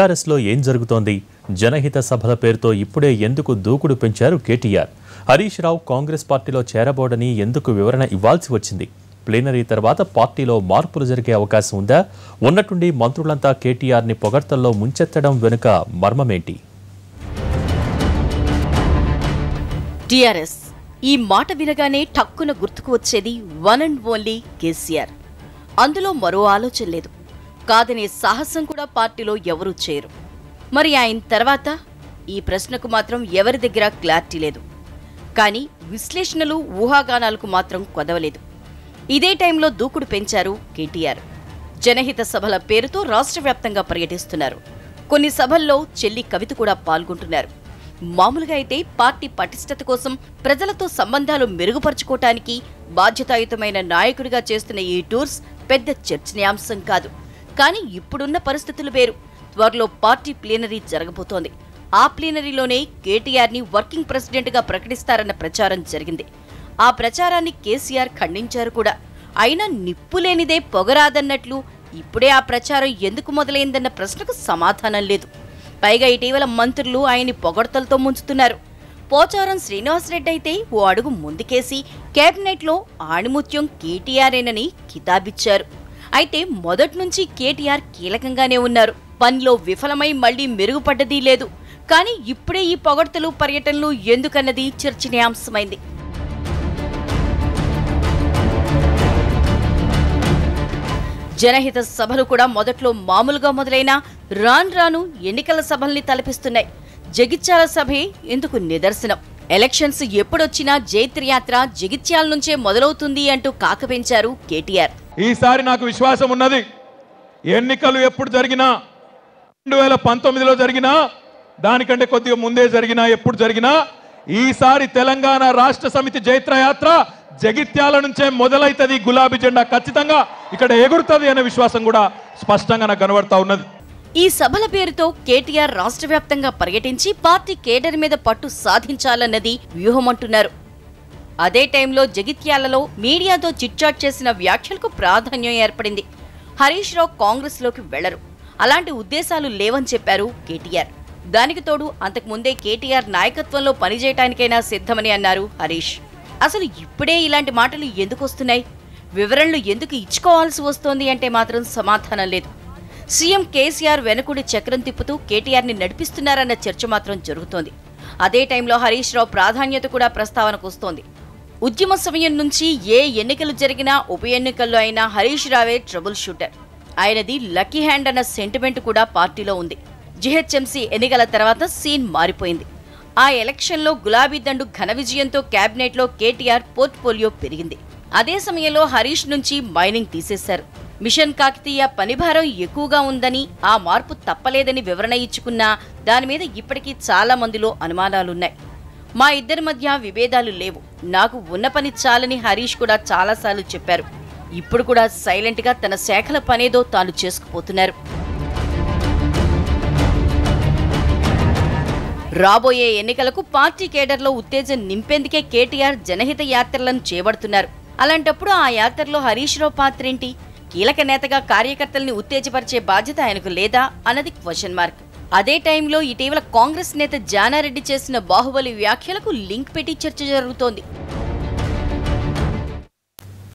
టీఆర్ఎస్లో ఏం జరుగుతోంది? జనహిత సభల పేరుతో ఇప్పుడే ఎందుకు దూకుడు పెంచారు కేటీఆర్? హరీష్ రావు కాంగ్రెస్ పార్టీలో చేరబోడని ఎందుకు వివరణ ఇవ్వాల్సి వచ్చింది? ప్లీనరీ తర్వాత పార్టీలో మార్పులు జరిగే అవకాశం ఉందా? ఉన్నట్టుండి మంత్రులంతా కేటీఆర్ని పొగడ్తల్లో ముంచెత్తడం వెనుక మర్మమేంటి? టిఆర్ఎస్ ఈ మాట వినగానే టక్కున గుర్తుకు వచ్చేది వన్ అండ్ ఓన్లీ కేసీఆర్. అందులో మరో ఆలోచన లేదు. కాదనే సాహసం కూడా పార్టీలో ఎవరూ చేయరు. మరి ఆయన తర్వాత? ఈ ప్రశ్నకు మాత్రం ఎవరి దగ్గర క్లారిటీ లేదు. కానీ విశ్లేషణలు ఊహాగానాలకు మాత్రం కొదవలేదు. ఇదే టైంలో దూకుడు పెంచారు కేటీఆర్. జనహిత సభల పేరుతో రాష్ట్ర వ్యాప్తంగా పర్యటిస్తున్నారు. కొన్ని సభల్లో చెల్లి కవిత కూడా పాల్గొంటున్నారు. మామూలుగా అయితే పార్టీ పటిష్టత కోసం ప్రజలతో సంబంధాలు మెరుగుపరుచుకోవటానికి బాధ్యతాయుతమైన నాయకుడిగా చేస్తున్న ఈ టూర్స్ పెద్ద చర్చనీయాంశం కాదు. కానీ ఇప్పుడున్న పరిస్థితులు వేరు. త్వరలో పార్టీ ప్లీనరీ జరగబోతోంది. ఆ ప్లీనరీలోనే కేటీఆర్ని వర్కింగ్ ప్రెసిడెంట్గా ప్రకటిస్తారన్న ప్రచారం జరిగింది. ఆ ప్రచారాన్ని కేసీఆర్ ఖండించారు కూడా. అయినా నిప్పు లేనిదే పొగరాదన్నట్లు ఇప్పుడే ఆ ప్రచారం ఎందుకు మొదలైందన్న ప్రశ్నకు సమాధానం లేదు. పైగా ఇటీవల మంత్రులు ఆయన్ని పొగడ్తలతో ముంచుతున్నారు. పోచారం శ్రీనివాసరెడ్డి అయితే ఓ అడుగు ముందుకేసి కేబినెట్లో ఆణిముత్యం కేటీఆర్ఏనని కితాబిచ్చారు. అయితే మొదటి నుంచి కేటీఆర్ కీలకంగానే ఉన్నారు. పనిలో విఫలమై మళ్ళీ మెరుగుపడ్డదీ లేదు. కానీ ఇప్పుడే ఈ పొగడ్తలు పర్యటనలు ఎందుకన్నది చర్చనీయాంశమైంది. జనహిత సభలు కూడా మొదట్లో మామూలుగా మొదలైన రాన్ రాను ఎన్నికల సభల్ని తలపిస్తున్నాయి. జగిత్యాల సభే ఇందుకు నిదర్శనం. ఎలక్షన్స్ ఎప్పుడొచ్చినా జైత్రయాత్ర జగిత్యాల నుంచే మొదలవుతుంది అంటూ కాకపెంచారు కేటీఆర్. ఈసారి నాకు విశ్వాసం ఉన్నది. ఎన్నికలు ఎప్పుడు జరిగినా రెండు వేల పంతొమ్మిదిలో జరిగినా దానికంటే కొద్దిగా ముందే జరిగినా ఎప్పుడు జరిగినా ఈసారి తెలంగాణ రాష్ట్ర సమితి జైత్రయాత్ర జగిత్యాల నుంచే మొదలైతుంది. గులాబీ జెండా ఖచ్చితంగా ఇక్కడ ఎగురుతుంది అనే విశ్వాసం కూడా స్పష్టంగా నాకు కనబడతా ఉన్నది. ఈ సభల పేరుతో కేటీఆర్ రాష్ట్ర వ్యాప్తంగా పర్యటించి పార్టీ కేడర్ మీద పట్టు సాధించాలన్నది వ్యూహమంటున్నారు అదే టైంలో జగిత్యాలలో మీడియాతో చిట్చాట్ చేసిన వ్యాఖ్యలకు ప్రాధాన్యం ఏర్పడింది. హరీష్ రావు కాంగ్రెస్లోకి వెళ్ళరు. అలాంటి ఉద్దేశాలు లేవని చెప్పారు కేటీఆర్. దానికి తోడు అంతకుముందే కేటీఆర్ నాయకత్వంలో పనిచేయటానికైనా సిద్ధమని అన్నారు హరీష్. అసలు ఇప్పుడే ఇలాంటి మాటలు ఎందుకు వస్తున్నాయి? వివరణలు ఎందుకు ఇచ్చుకోవాల్సి వస్తోంది అంటే మాత్రం సమాధానం లేదు. సీఎం కేసీఆర్ వెనకుడి చక్రం తిప్పుతూ కేటీఆర్ని నడిపిస్తున్నారన్న చర్చ మాత్రం జరుగుతోంది. అదే టైంలో హరీష్ రావు ప్రాధాన్యత కూడా ప్రస్తావనకు వస్తోంది. ఉద్యమ సమయం నుంచి ఏ ఎన్నికలు జరిగినా ఉప ఎన్నికల్లో అయినా హరీష్ రావే ట్రబుల్ షూటర్. ఆయనది లక్కీ హ్యాండ్ అన్న సెంటిమెంట్ కూడా పార్టీలో ఉంది. జిహెచ్ఎంసీ ఎన్నికల తర్వాత సీన్ మారిపోయింది. ఆ ఎలక్షన్లో గులాబీ దండు ఘన విజయంతో కేబినెట్లో కేటీఆర్ పోర్ట్ఫోలియో పెరిగింది. అదే సమయంలో హరీష్ నుంచి మైనింగ్ తీసేశారు. మిషన్ కాకతీయ పనిభారం ఎక్కువగా ఉందని ఆ మార్పు తప్పలేదని వివరణ ఇచ్చుకున్నా దాని మీద ఇప్పటికీ చాలా మందిలో అనుమానాలున్నాయి. మా ఇద్దరి మధ్య విభేదాలు లేవు. నాకు ఉన్న పని చాలని హరీష్ కూడా చాలాసార్లు చెప్పారు. ఇప్పుడు కూడా సైలెంట్గా తన శాఖల పనేదో తాను చేసుకుపోతున్నారు. రాబోయే ఎన్నికలకు పార్టీ కేడర్లో ఉత్తేజం నింపేందుకే కేటీఆర్ జనహిత యాత్రలను చేపడుతున్నారు. అలాంటప్పుడు ఆ యాత్రలో హరీష్ రావు పాత్రేంటి? కీలక నేతగా కార్యకర్తల్ని ఉత్తేజపరిచే బాధ్యత ఆయనకు లేదా? అన్నది క్వశ్చన్ మార్క్ అదే టైంలో ఇటీవల కాంగ్రెస్ నేత జానారెడ్డి చేసిన బాహుబలి వ్యాఖ్యలకు లింక్ పెట్టి చర్చ జరుగుతోంది.